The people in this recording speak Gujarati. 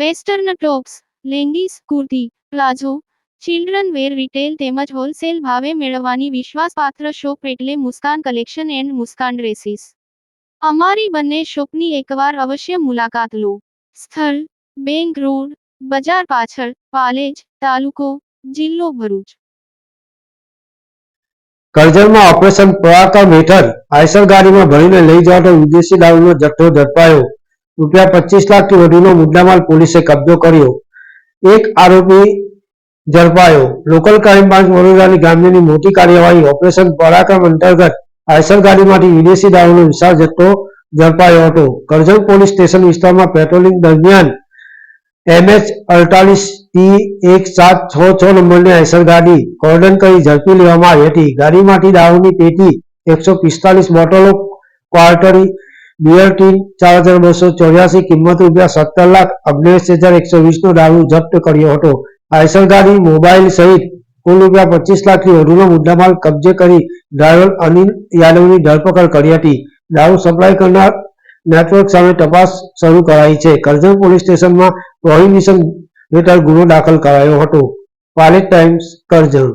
Western tops, leggings, kurti, palazzo, children wear retail તેમજ હોલસેલ ભાવે મેળવવાની વિશ્વાસપાત્ર શોપ એટલે Muskan collection and Muskan dresses. અમારી બંને શોપની એકવાર અવશ્ય મુલાકાત લો. સ્થળ, બેંક રોડ, બજાર પાછળ, પાલેજ, તાલુકો, જિલ્લો ભરૂચ. કરજણમાં ઓપરેશન પરાક્રમ હેઠળ આઈસર ગાડીમાં ભરીને લઈ જવાતો વિદેશી દારૂનો જથ્થો ઝડપાયો. રૂપિયા પચીસ લાખથી વધુનો મુદ્દામાલ પોલીસે કબજો કર્યો. એક આરોપી ઝડપાયો. લોકલ ક્રાઇમ બ્રાન્ચ વડોદરાની ગામની મોટી કાર્યવાહી ઓપરેશન પરાક્રમ અંતર્ગત આયસર ગાડીમાંથી વિદેશી દારૂનો વિશાળ જથ્થો ઝડપાયો હતો. કરજણ પોલીસ સ્ટેશન વિસ્તારમાં પેટ્રોલિંગ દરમિયાન એમએચ અડતાલીસ ટી એક સાત છ છ નંબરની આયસર ગાડી કોર્ડન કરી ઝડપી લેવામાં આવી હતી. ગાડીમાંથી દારૂની પેટી એકસો પિસ્તાલીસ બોટલો ક્વાર્ટરી બિયર ટીન ચાર હજાર બસો ચોર્યાસી કિંમત રૂપિયા સત્તર લાખ અગ્નેશ હજાર એકસો વીસનો દારૂ જપ્ત કર્યો હતો. આઈસર ગાડી મોબાઈલ સહિત કુલ રૂપિયા પચીસ લાખથી વધુનો મુદ્દામાલ કબજે કરી ડ્રાઈવર અનિલ યાદવની ધરપકડ કરી હતી. દારૂ સપ્લાય કરનાર નેટવર્ક સામે તપાસ શરૂ કરાઈ છે. કરજણ પોલીસ સ્ટેશનમાં પ્રોહિબિશન હેઠળ ગુનો દાખલ કરાયો હતો. પાલેટ ટાઈમ્સ, કરજણ.